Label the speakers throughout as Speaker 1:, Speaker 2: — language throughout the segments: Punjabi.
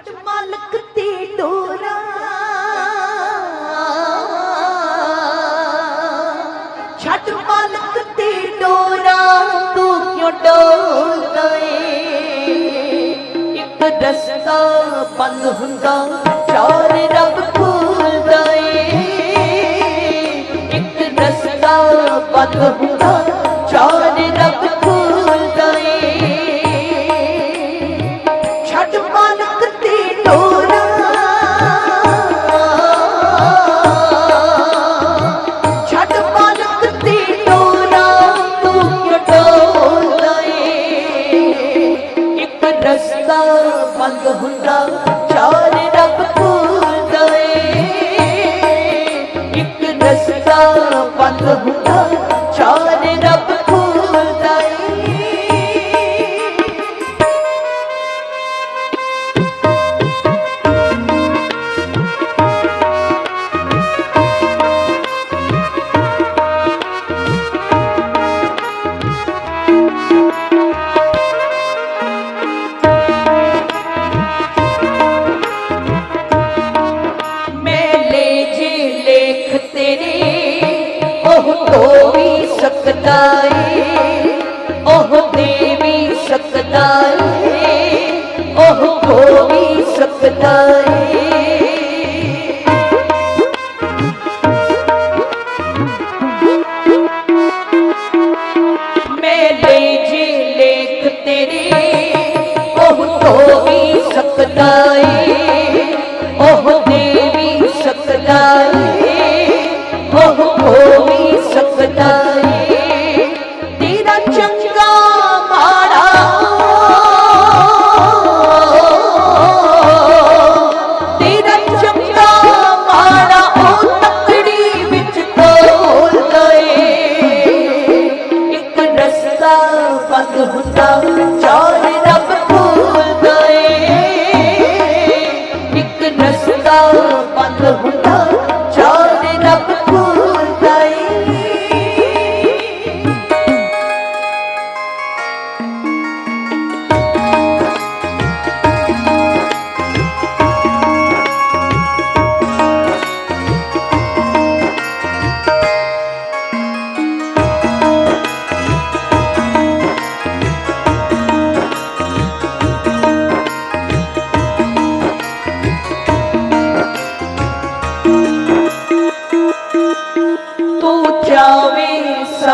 Speaker 1: ਛੱਡ ਮਾਲਕ ਤੇ ਡੋਰਾ ਛੱਡ ਮਾਲਕ ਤੇ ਡੋਰਾ ਤੂੰ ਕਿਉਂ ਡੋਲਦਾ ਏ ਇੱਕ ਰਸਤਾ ਬੰਦ ਹੁੰਦਾ, ਚਾਰ ਉਹ ਧੋ ਵੀ ਸਕਦਾ ਏ ਉਹ ਦੇ ਵੀ ਸਕਦਾ ਏ ਉਹ ਖੋ ਵੀ ਸਕਦਾ ਏ ਮੇਲੇ ਜੇ ਲੇਖ ਤੇਰੇ ਉਹ ਧੋ ਵੀ ਸਕਦਾ ਏ ਉਹ ਦੇ ਵੀ ਸਕਦਾ ਏ ਉਹ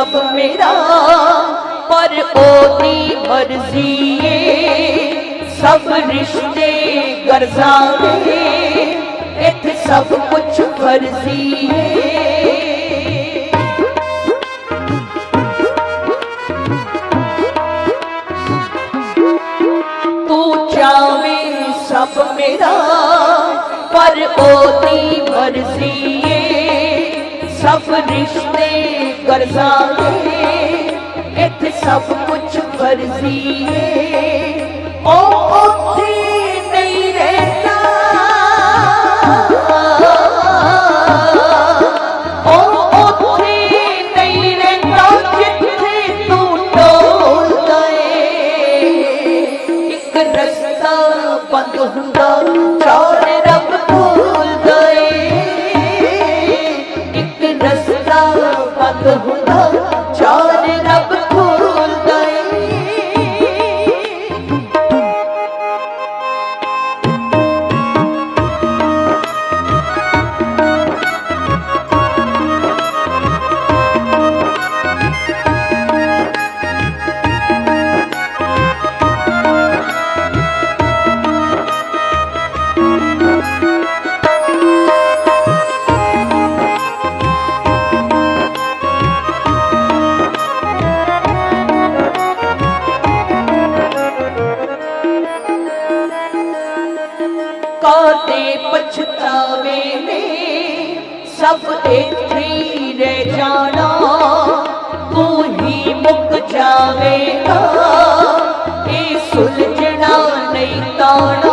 Speaker 1: ਸਭ ਮੇਰਾ, ਪਰ ਉਹਦੀ ਮਰਜ਼ੀ ਏ। ਸਭ ਰਿਸ਼ਤੇ ਗਰਜ਼ਾਂ ਦੇ, ਇੱਥੇ ਸਭ ਕੁਝ ਫਰਜ਼ੀ ਏ। ਤੂੰ ਚਾਵੇ ਸਭ ਮੇਰਾ, ਪਰ ਉਹਦੀ ਮਰਜ਼ੀ ਸਭ ਰਿਸ਼ਤੇ ਕਰਜ਼ਾ ਦੇ ਇੱਥੇ ਸਭ ਕੁਝ ਫਰਜ਼ੀ ਏ। ਸਭ ਰਹਿ ਜਾਣਾ ਤੂੰ ਹੀ ਮੁੱਕ ਜਾਵੇਗਾ। ਇਹ ਸੁਲਝਣਾ ਨਹੀਂ ਤਾਣਾ